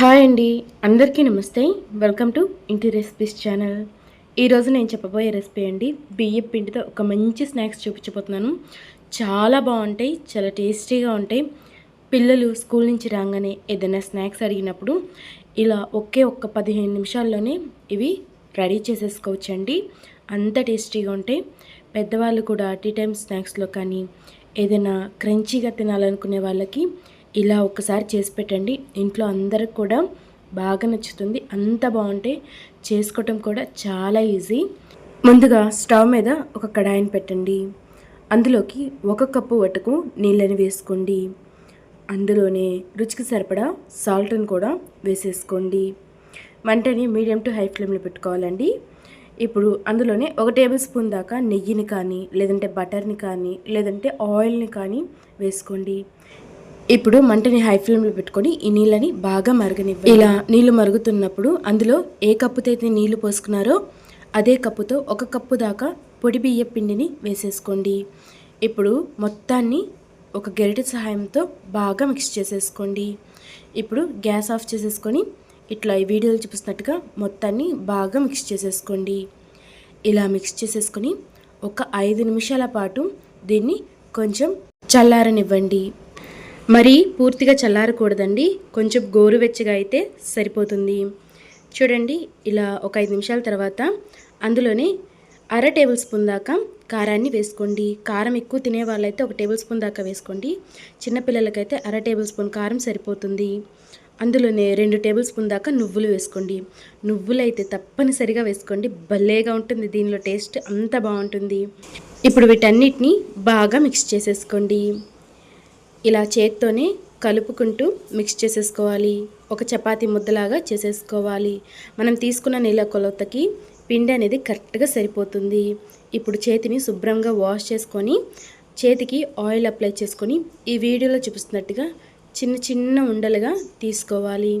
Hi అండి అందరికీ నమస్తే. వెల్కమ్ టు ఇంటి రెసిపీస్ ఛానల్. ఈరోజు నేను చెప్పబోయే రెసిపీ అండి బియ్యం పిండితో ఒక మంచి స్నాక్స్ చూపించబోతున్నాను. చాలా బాగుంటాయి చాలా టేస్టీగా ఉంటాయి. పిల్లలు స్కూల్ నుంచి రాగానే ఏదైనా స్నాక్స్ అడిగినప్పుడు ఇలా ఒకే ఒక్క పదిహేను నిమిషాల్లోనే ఇవి రెడీ చేసేసుకోవచ్చండి. అంత టేస్టీగా ఉంటాయి. పెద్దవాళ్ళు కూడా టీ టైమ్ స్నాక్స్లో కానీ ఏదైనా క్రంచీగా తినాలనుకునే వాళ్ళకి ఇలా ఒకసారి చేసి పెట్టండి. ఇంట్లో అందరికి కూడా బాగా నచ్చుతుంది. అంత బాగుంటే చేసుకోవటం కూడా చాలా ఈజీ. ముందుగా స్టవ్ మీద ఒక కడాయిని పెట్టండి. అందులోకి ఒక కప్పు వటుకు నీళ్ళని వేసుకోండి. అందులోనే రుచికి సరిపడా సాల్ట్ని కూడా వేసేసుకోండి. మంటని మీడియం టు హై ఫ్లేమ్లో పెట్టుకోవాలండి. ఇప్పుడు అందులోనే ఒక టేబుల్ స్పూన్ దాకా నెయ్యిని కానీ లేదంటే బటర్ని కానీ లేదంటే ఆయిల్ని కానీ వేసుకోండి. ఇప్పుడు మంటని హై ఫ్లేమ్లో పెట్టుకొని ఈ నీళ్ళని బాగా మరగనివ్వండి. ఇలా నీళ్ళు మరుగుతున్నప్పుడు అందులో ఏ కప్పుతో అయితే నీళ్ళు పోసుకున్నారో అదే కప్పుతో ఒక కప్పు దాకా పొడి బియ్య పిండిని వేసేసుకోండి. ఇప్పుడు మొత్తాన్ని ఒక గెరిటె సహాయంతో బాగా మిక్స్ చేసేసుకోండి. ఇప్పుడు గ్యాస్ ఆఫ్ చేసేసుకొని ఇట్లా ఈ వీడియోలో చూపిస్తున్నట్టుగా మొత్తాన్ని బాగా మిక్స్ చేసేసుకోండి. ఇలా మిక్స్ చేసేసుకొని ఒక ఐదు నిమిషాల పాటు దీన్ని కొంచెం చల్లారనివ్వండి. మరి పూర్తిగా చల్లారకూడదండి. కొంచెం గోరువెచ్చగా అయితే సరిపోతుంది. చూడండి ఇలా ఒక ఐదు నిమిషాల తర్వాత అందులోనే అర టేబుల్ స్పూన్ దాకా కారాన్ని వేసుకోండి. కారం ఎక్కువ తినే వాళ్ళైతే ఒక టేబుల్ స్పూన్ దాకా వేసుకోండి. చిన్నపిల్లలకైతే అర టేబుల్ స్పూన్ కారం సరిపోతుంది. అందులోనే రెండు టేబుల్ స్పూన్ దాకా నువ్వులు వేసుకోండి. నువ్వులు అయితే తప్పనిసరిగా వేసుకోండి. భలేగా ఉంటుంది దీనిలో టేస్ట్ అంత బాగుంటుంది. ఇప్పుడు వీటన్నిటిని బాగా మిక్స్ చేసేసుకోండి. ఇలా చేత్తోనే కలుపుకుంటూ మిక్స్ చేసేసుకోవాలి. ఒక చపాతి ముద్దలాగా చేసేసుకోవాలి. మనం తీసుకున్న నీళ్ళ కొలతకి పిండి అనేది కరెక్ట్గా సరిపోతుంది. ఇప్పుడు చేతిని శుభ్రంగా వాష్ చేసుకొని చేతికి ఆయిల్ అప్లై చేసుకొని ఈ వీడియోలో చూపిస్తున్నట్టుగా చిన్న చిన్న ఉండలుగా తీసుకోవాలి.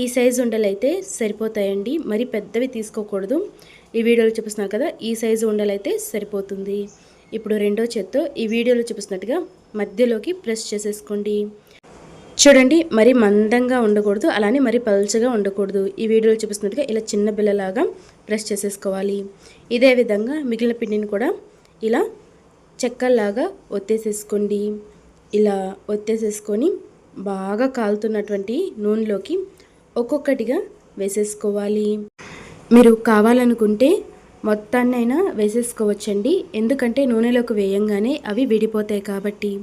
ఈ సైజు ఉండలు అయితే సరిపోతాయండి. మరి పెద్దవి తీసుకోకూడదు. ఈ వీడియోలో చూపిస్తున్నారు కదా ఈ సైజు ఉండలు అయితే సరిపోతుంది. ఇప్పుడు రెండో చేత్తో ఈ వీడియోలో చూపిస్తున్నట్టుగా మధ్యలోకి ప్రెస్ చేసేసుకోండి. చూడండి మరి మందంగా ఉండకూడదు అలానే మరి పల్చగా ఉండకూడదు. ఈ వీడియోలో చూపిస్తున్నట్టుగా ఇలా చిన్న బిల్లలాగా ప్రెస్ చేసేసుకోవాలి. ఇదే విధంగా మిగిలిన పిండిని కూడా ఇలా చెక్కల్లాగా ఒత్తేసేసుకోండి. ఇలా ఒత్తేసేసుకొని బాగా కాలుతున్నటువంటి నూనెలోకి ఒక్కొక్కటిగా వేసేసుకోవాలి. మీరు కావాలనుకుంటే మొత్తాన్నైనా వేసేసుకోవచ్చండి. ఎందుకంటే నూనెలోకి వేయంగానే అవి విడిపోతాయి కాబట్టి.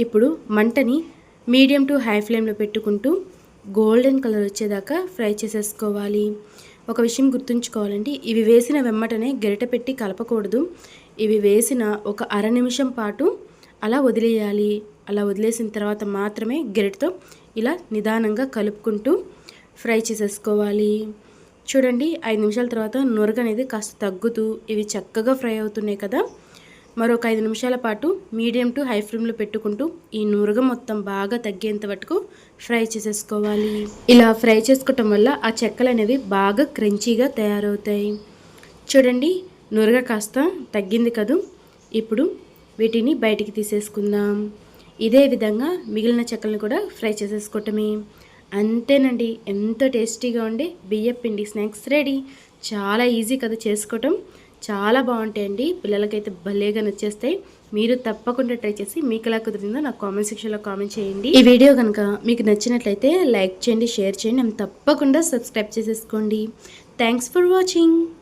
ఇప్పుడు మంటని మీడియం టు హై ఫ్లేమ్లో పెట్టుకుంటూ గోల్డెన్ కలర్ వచ్చేదాకా ఫ్రై చేసేసుకోవాలి. ఒక విషయం గుర్తుంచుకోవాలండి. ఇవి వేసిన వెమ్మటనే గరిట పెట్టి కలపకూడదు. ఇవి వేసిన ఒక అర నిమిషం పాటు అలా వదిలేయాలి. అలా వదిలేసిన తర్వాత మాత్రమే గరిటతో ఇలా నిదానంగా కలుపుకుంటూ ఫ్రై చేసేసుకోవాలి. చూడండి ఐదు నిమిషాల తర్వాత నురగ అనేది కాస్త తగ్గుతూ ఇవి చక్కగా ఫ్రై అవుతున్నాయి కదా. మరొక ఐదు నిమిషాల పాటు మీడియం టు హై ఫ్లేమ్లో పెట్టుకుంటూ ఈ నురగ మొత్తం బాగా తగ్గేంత వరకు ఫ్రై చేసేసుకోవాలి. ఇలా ఫ్రై చేసుకోవటం వల్ల ఆ చెక్కలు అనేవి బాగా క్రంచీగా తయారవుతాయి. చూడండి నురగ కాస్త తగ్గింది కదూ. ఇప్పుడు వీటిని బయటికి తీసేసుకుందాం. ఇదే విధంగా మిగిలిన చెక్కలను కూడా ఫ్రై చేసేసుకోవటమే. అంతేనండి. ఎంతో టేస్టీగా ఉండే బియ్య పిండి స్నాక్స్ రెడీ. చాలా ఈజీ కదా చేసుకోవటం. చాలా బాగుంటాయండి. పిల్లలకైతే భలేగా నచ్చేస్తాయి. మీరు తప్పకుండా ట్రై చేసి మీకు ఎలా కుదిరిందో నాకు కామెంట్ సెక్షన్లో కామెంట్ చేయండి. ఈ వీడియో కనుక మీకు నచ్చినట్లయితే లైక్ చేయండి షేర్ చేయండి. తప్పకుండా సబ్స్క్రైబ్ చేసేసుకోండి. Thanks for watching.